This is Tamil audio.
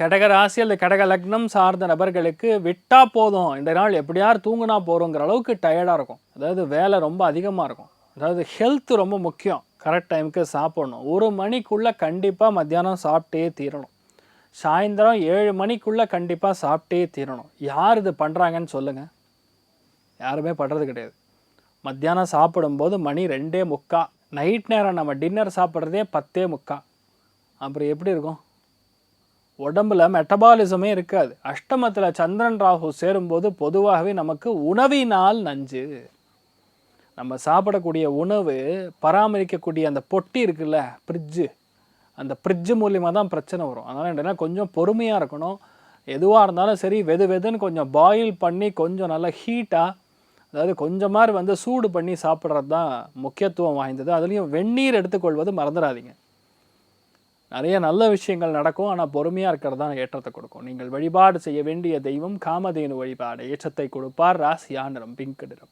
கடக ராசி அல்லது கடக லக்னம் சார்ந்த நபர்களுக்கு விட்டா போதும். இந்த நாள் எப்படியார் தூங்குனா போகிறோங்கிற அளவுக்கு டயர்டாக இருக்கும். அதாவது வேலை ரொம்ப அதிகமாக இருக்கும். அதாவது ஹெல்த் ரொம்ப முக்கியம். கரெக்ட் டைமுக்கு சாப்பிடணும். ஒரு மணிக்குள்ளே கண்டிப்பாக மத்தியானம் சாப்பிட்டே தீரணும். சாயந்தரம் ஏழு மணிக்குள்ளே கண்டிப்பாக சாப்பிட்டே தீரணும். யார் இது பண்ணுறாங்கன்னு சொல்லுங்கள் யாருமே பண்ணுறது கிடையாது. மத்தியானம் சாப்பிடும்போது மணி ரெண்டே முக்கா. நைட் நேரம் நம்ம டின்னர் சாப்பிட்றதே பத்தே முக்கா. அப்புறம் எப்படி இருக்கும்? உடம்புல மெட்டபாலிசமே இருக்காது. அஷ்டமத்தில் சந்திரன் ராகு சேரும்போது பொதுவாகவே நமக்கு உணவினால் நஞ்சு. நம்ம சாப்பிடக்கூடிய உணவு பராமரிக்கக்கூடிய அந்த பொட்டி இருக்குல்ல ஃப்ரிட்ஜு அந்த ஃப்ரிட்ஜு மூலியமாக தான் பிரச்சனை வரும். அதனால் என்னென்னா கொஞ்சம் பொறுமையாக இருக்கணும். எதுவாக இருந்தாலும் சரி வெது வெதுன்னு கொஞ்சம் பாயில் பண்ணி கொஞ்சம் நல்லா ஹீட்டாக அதாவது கொஞ்சம் மாதிரி வந்து சூடு பண்ணி சாப்பிட்றது தான் முக்கியத்துவம் வாய்ந்தது. அதுலேயும் வெந்நீர் எடுத்துக்கொள்வது மறந்துடாதீங்க. நிறைய நல்ல விஷயங்கள் நடக்கும் ஆனால் பொறுமையாக இருக்கிறது தான் ஏற்றத்தை கொடுக்கும். நீங்கள் வழிபாடு செய்ய வேண்டிய தெய்வம் காமதேனு வழிபாடு ஏற்றத்தை கொடுப்பார் ராசியா நிறம் பிங்க் நிறம்